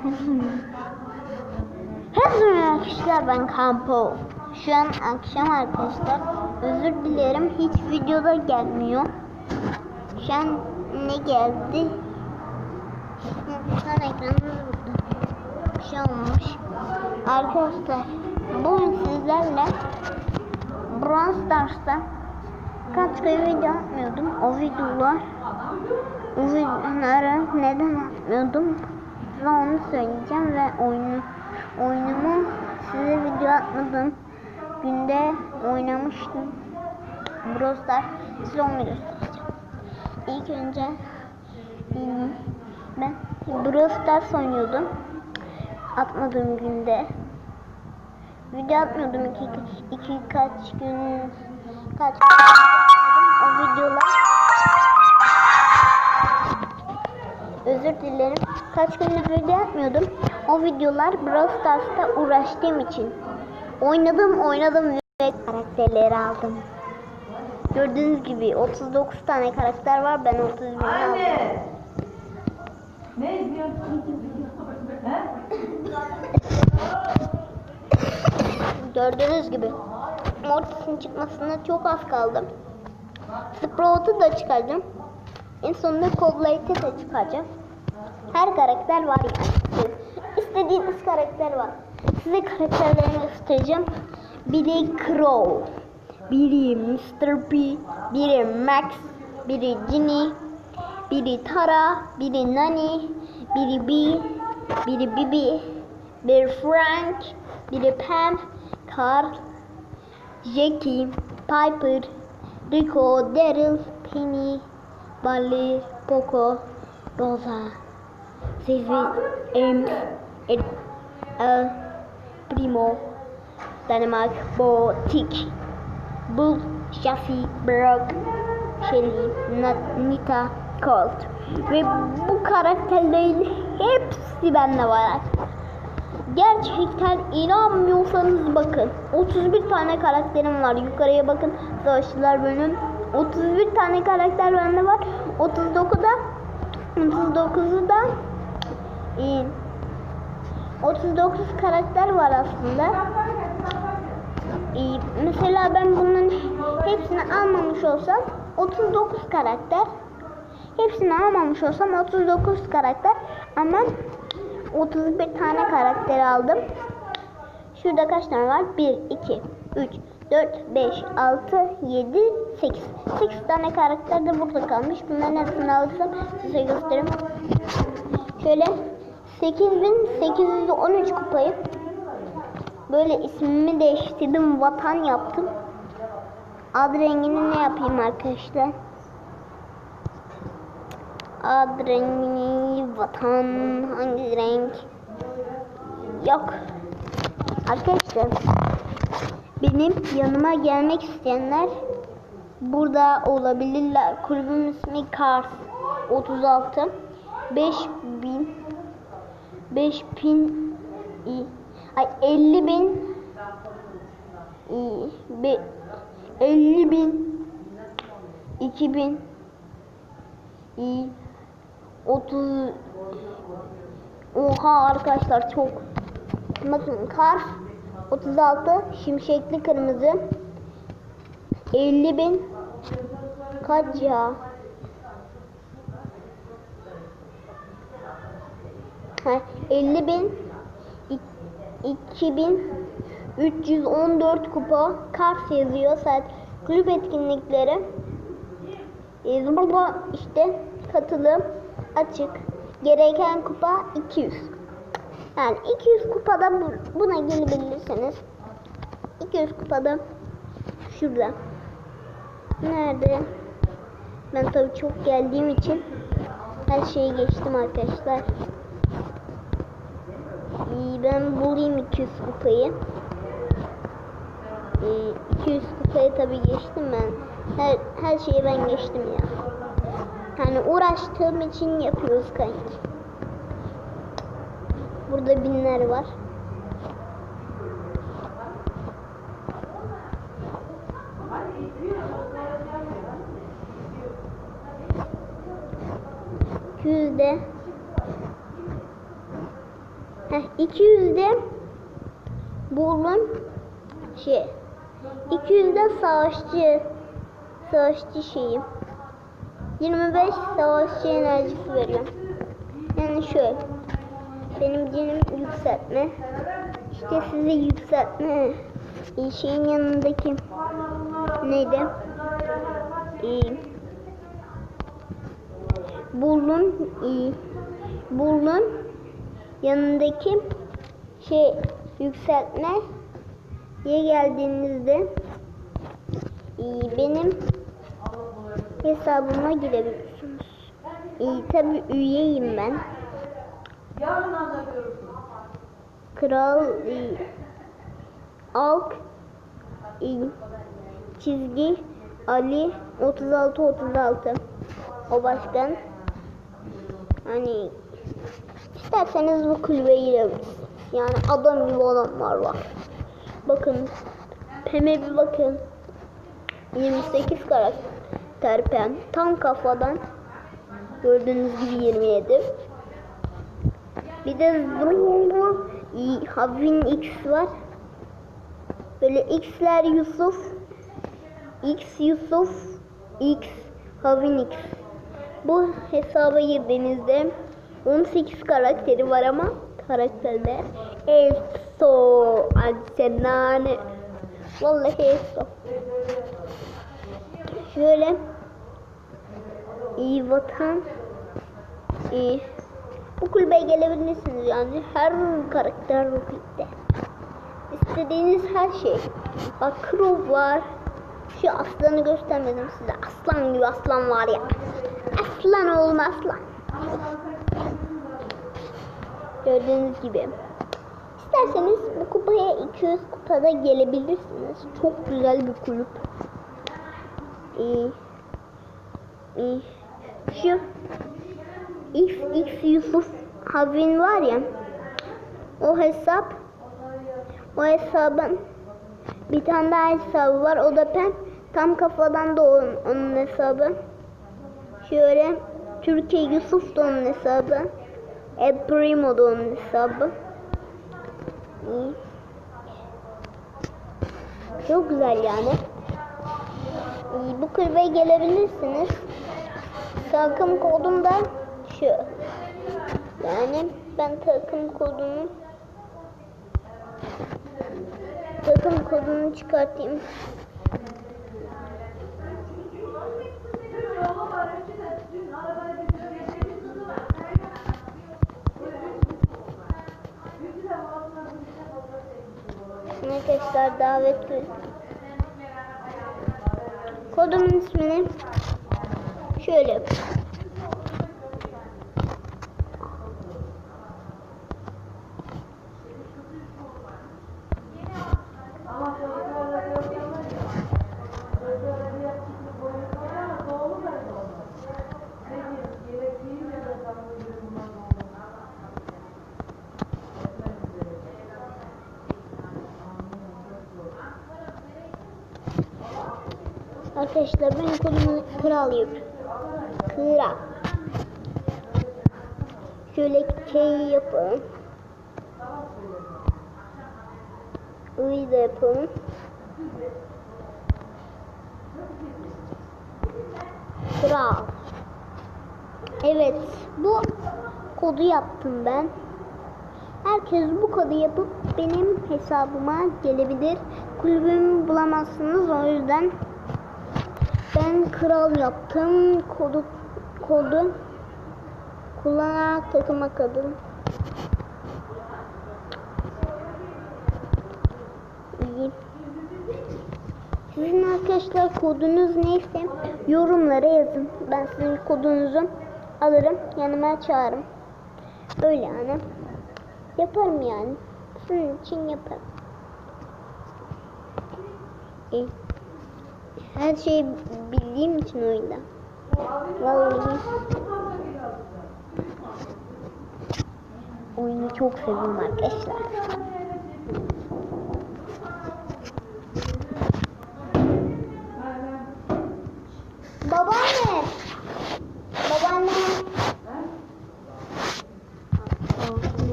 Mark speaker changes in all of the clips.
Speaker 1: Herkese arkadaşlar ben Kampo. Şu an akşam arkadaşlar. Özür dilerim hiç videoda gelmiyor. Şu an ne geldi? Şu an ekranımız burada. Bir şey olmuş. Arkadaşlar bugün sizlerle Brawl Stars'ta kaç kere video atmıyordum. O videolar o videoları neden atmıyordum? Size onu söyleyeceğim ve oyunu oyunumu size video atmadım. Günde oynamıştım. Brawl Stars size onu göstereceğim. İlk önce ben Brawl Stars oynuyordum. Atmadığım günde. Video atmıyordum iki, iki kaç gün kaç gün o videolar özür dilerim kaç gündür video atmıyordum o videolar Brawl Stars'ta uğraştığım için oynadım oynadım ve karakterleri aldım gördüğünüz gibi 39 tane karakter var ben 31'ini aldım
Speaker 2: Anne! Ne izliyorsun?
Speaker 1: Gördüğünüz gibi Mortis'in çıkmasına çok az kaldı. Sprout'u da çıkaracağım. En sonunda Cobbleight'i de çıkaracağım. Her karakter var yani. İstediğiniz karakter var. Size karakterlerini göstereceğim. Biri Crow, biri Mr. P, biri Max, biri Ginny, biri Tara, biri Nani, biri Bee, biri Bibi, biri Frank, biri Pam, Carl, Jackie, Piper, Rico, Daryl, Penny, Barley, Poco, Rosa, Sylvie, Ames, Ed, El, Primo, Dynamite, Bo, Tick, Bull, Shafi, Brock, Shelly, Nita, Colt. Ve bu karakterlerin hepsi bende var. Gerçekten inanmıyorsanız bakın. 31 tane karakterim var. Yukarıya bakın. Savaşçılar bölüm. 31 tane karakter bende var. 39'da 39'u da e, 39 karakter var aslında. E, mesela ben bunların hepsini almamış olsam 39 karakter. Hepsini almamış olsam 39 karakter. Ama 31 tane karakter aldım. Şurada kaç tane var? 1, 2, 3, 4, 5, 6, 7, 8. 8 tane karakter de burada kalmış. Bunların hepsini alırsam size göstereyim. Şöyle 8813 kupayı böyle ismimi değiştirdim. Vatan yaptım. Ad rengini ne yapayım arkadaşlar? Ad rengini vatan hangi renk? Yok. Arkadaşlar benim yanıma gelmek isteyenler burada olabilirler. Kulübün ismi Kars 36 5000 5000 i- ay 50 bin i- be- 50 bin 2000 i- 30 Oha arkadaşlar çok. Bakın kar 36 şimşekli kırmızı. 50 bin. Kaç ya? Ha, 50 bin. 2000 314 kupa. Kars yazıyor saat kulüp etkinlikleri. Burada işte katılım açık. Gereken kupa 200 yani 200 kupada bu- buna gelebilirsiniz. 200 kupada şurada. Nerede? Ben tabii çok geldiğim için her şeyi geçtim arkadaşlar. İyi, ben bulayım 200 kupayı. Ee, 200 kupayı tabii geçtim ben. Her, her şeyi ben geçtim ya. Yani uğraştığım için yapıyoruz kanki Burada binler var. Yüzde Heh, 200'de buldum şey 200'de savaşçı savaşçı şeyim 25 savaşçı enerjisi veriyor. Yani şöyle benim cinim yükseltme işte size yükseltme e, şeyin yanındaki neydi? E, buldum e, buldum yanındaki şey yükseltme ye geldiğinizde e, benim hesabıma girebilirsiniz. E, tabi üyeyim ben.
Speaker 2: Yarın anlatıyorsun.
Speaker 1: Kral Alk çizgi Ali 36 36 o başkan hani isterseniz bu kulübe girebilirsiniz. Yani adam gibi olanlar var. Bakın Pem'e bir bakın. 28 karakter Pem. Tam kafadan. Gördüğünüz gibi 27. Bir de i- Havin X var. Böyle X'ler Yusuf. X Yusuf. X Havin X. Bu hesaba girdiğinizde 18 karakteri var ama karakterler Eso Alcenane Vallahi Eso Şöyle iyi vatan iyi bu kulübeye gelebilirsiniz yani her karakter kulüpte. İstediğiniz her şey. Bak Crow var. Şu aslanı göstermedim size. Aslan gibi aslan var ya. Aslan oğlum aslan. Gördüğünüz gibi. İsterseniz bu kupaya 200 kupada gelebilirsiniz. Çok güzel bir kulüp. Ee, ee, şu X X Yusuf Havin var ya o hesap o hesabın bir tane daha hesabı var o da pen. Tam kafadan da onun, onun hesabı. Şöyle Türkiye Yusuf da onun hesabı. El Primo da onun hesabı. Çok güzel yani. Bu kulübe gelebilirsiniz. Takım kodum şu. Yani ben takım kodumu takım kodunu çıkartayım. Arkadaşlar davet Kodumun ismini şöyle yapayım.
Speaker 2: Ama çocuklarla görüyorlar ya. Çocuklara bir yakışıklı boyut var ama doğulu da doğulu. Peki gerektiği ne de sanırım bunlar doğulu.
Speaker 1: Arkadaşlar ben kodumu kral yapıyorum. Kral. Şöyle K yapalım. I da yapalım. Kral. Evet, bu kodu yaptım ben. Herkes bu kodu yapıp benim hesabıma gelebilir. Kulübümü bulamazsınız o yüzden ben kral yaptım. Kodu kodu kullanarak takıma. İyi. Sizin arkadaşlar kodunuz neyse yorumlara yazın. Ben sizin kodunuzu alırım, yanıma çağırırım. Öyle yani. Yaparım yani. Sizin için yaparım. İyi. Her şeyi bildiğim için oyunda. Vallahi oyunu çok seviyorum arkadaşlar. Babaanne. Babaanne.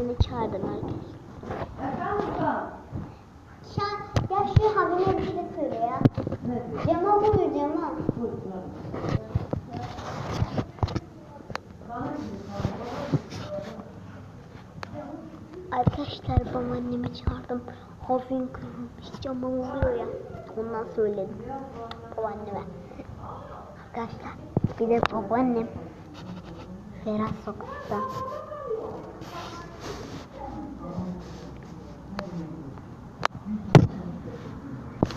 Speaker 1: beni çağırdın arkadaşlar. An, ya şu habine bir şey söyle ya. Cema buyur Cema. Arkadaşlar babaannemi çağırdım. Havin kırılmış cama vuruyor ya. Ondan söyledim babaanneme. Arkadaşlar bir de babaannem Ferah sokakta.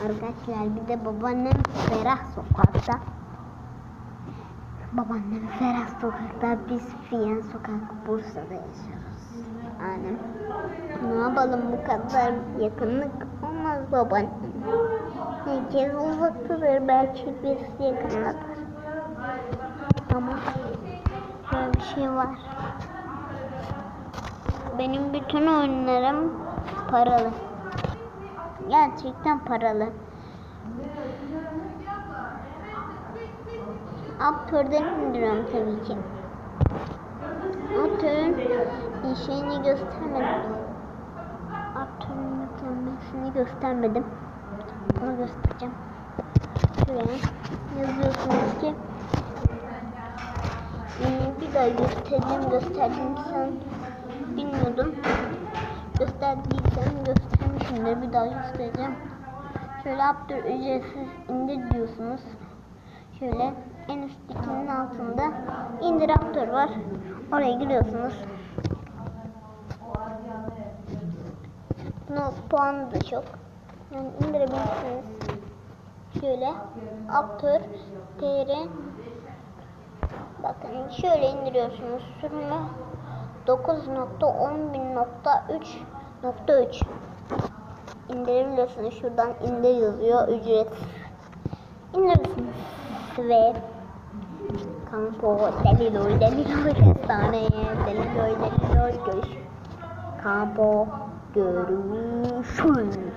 Speaker 1: Arkadaşlar bir de babaannem Ferah sokakta. Babaannem Ferah sokakta, biz Fiyen sokak Bursa'da yaşıyoruz. Annem. Ne yapalım bu kadar yakınlık olmaz babaannem. Herkes uzaktadır belki birisi yakındadır. Ama şöyle bir şey var. Benim bütün oyunlarım paralı. Gerçekten paralı. Aktörden indiriyorum tabii ki. Aktörün şeyini göstermedim. Aktörün yüklenmesini göstermedim. Onu göstereceğim. Şuraya yazıyorsunuz ki ee, bir daha göstereyim gösterdim sen bilmiyordum. Gösterdiysem göstermişimdir bir daha göstereceğim. Şöyle Aptor ücretsiz indir diyorsunuz. Şöyle en üsttekinin altında indir Aptor var. Oraya giriyorsunuz. Bunun puanı da çok. Yani indirebilirsiniz. Şöyle Aptor TR Bakın şöyle indiriyorsunuz. Sürümü 9.11.3.3 indirebiliyorsunuz. Şuradan indir yazıyor. Ücret. İndirirsiniz. Ve Kampo deliloy deliloy kestaneye deliloy deliloy görüş. Kampo görüşürüz.